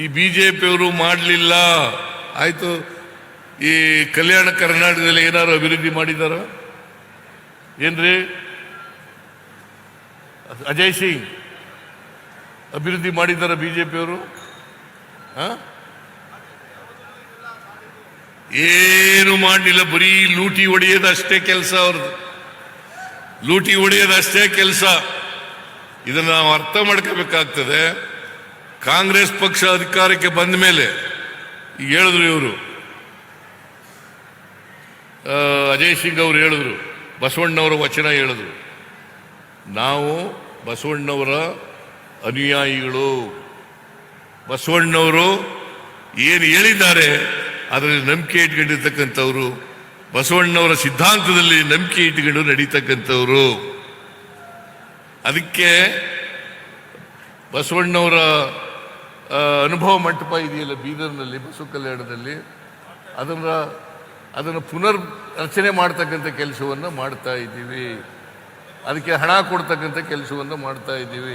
ಈ B J ಪಿಯವರು ಮಾಡಲಿಲ್ಲ. ಆಯಿತು, ಈ ಕಲ್ಯಾಣ ಕರ್ನಾಟಕದಲ್ಲಿ ಏನಾದ್ರು ಅಭಿವೃದ್ಧಿ ಮಾಡಿದಾರ? ಏನ್ರಿ? ಅಜಯ್ ಸಿಂಗ್ ಅಭಿವೃದ್ಧಿ ಮಾಡಿದಾರ ಪಿಯವರು ಏನು ಮಾಡಲಿಲ್ಲ, ಬರೀ ಲೂಟಿ ಹೊಡೆಯೋದಷ್ಟೇ ಕೆಲಸ ಅವ್ರದ್ದು ಲೂಟಿ ಹೊಡೆಯೋದಷ್ಟೇ ಕೆಲಸ. ಇದನ್ನು ನಾವು ಅರ್ಥ ಮಾಡ್ಕೋಬೇಕಾಗ್ತದೆ. ಕಾಂಗ್ರೆಸ್ ಪಕ್ಷ ಅಧಿಕಾರಕ್ಕೆ ಬಂದ ಮೇಲೆ ಈಗ ಹೇಳಿದ್ರು ಇವರು. ಅಜಯ್ ಸಿಂಗ್ ಅವರು ಹೇಳಿದ್ರು, ಬಸವಣ್ಣವರ ವಚನ ಹೇಳಿದ್ರು. ನಾವು ಬಸವಣ್ಣವರ ಅನುಯಾಯಿಗಳು. ಬಸವಣ್ಣವರು ಏನು ಹೇಳಿದ್ದಾರೆ, ಅದರಲ್ಲಿ ನಂಬಿಕೆ ಇಟ್ಕೊಂಡಿರ್ತಕ್ಕಂಥವ್ರು, ಬಸವಣ್ಣವರ ಸಿದ್ಧಾಂತದಲ್ಲಿ ನಂಬಿಕೆ ಇಟ್ಕೊಂಡು ನಡೀತಕ್ಕಂಥವ್ರು. ಅದಕ್ಕೆ ಬಸವಣ್ಣವರ ಅನುಭವ ಮಂಟಪ ಇದೆಯಲ್ಲ ಬೀದರ್ನಲ್ಲಿ ಬಸವ ಕಲ್ಯಾಣದಲ್ಲಿ ಅದನ್ನು ಅದನ್ನು ಪುನರ್ ರಚನೆ ಮಾಡ್ತಕ್ಕಂಥ ಕೆಲಸವನ್ನು ಮಾಡ್ತಾ ಇದ್ದೀವಿ. ಅದಕ್ಕೆ ಹಣ ಕೊಡ್ತಕ್ಕಂಥ ಕೆಲಸವನ್ನು ಮಾಡ್ತಾ ಇದ್ದೀವಿ.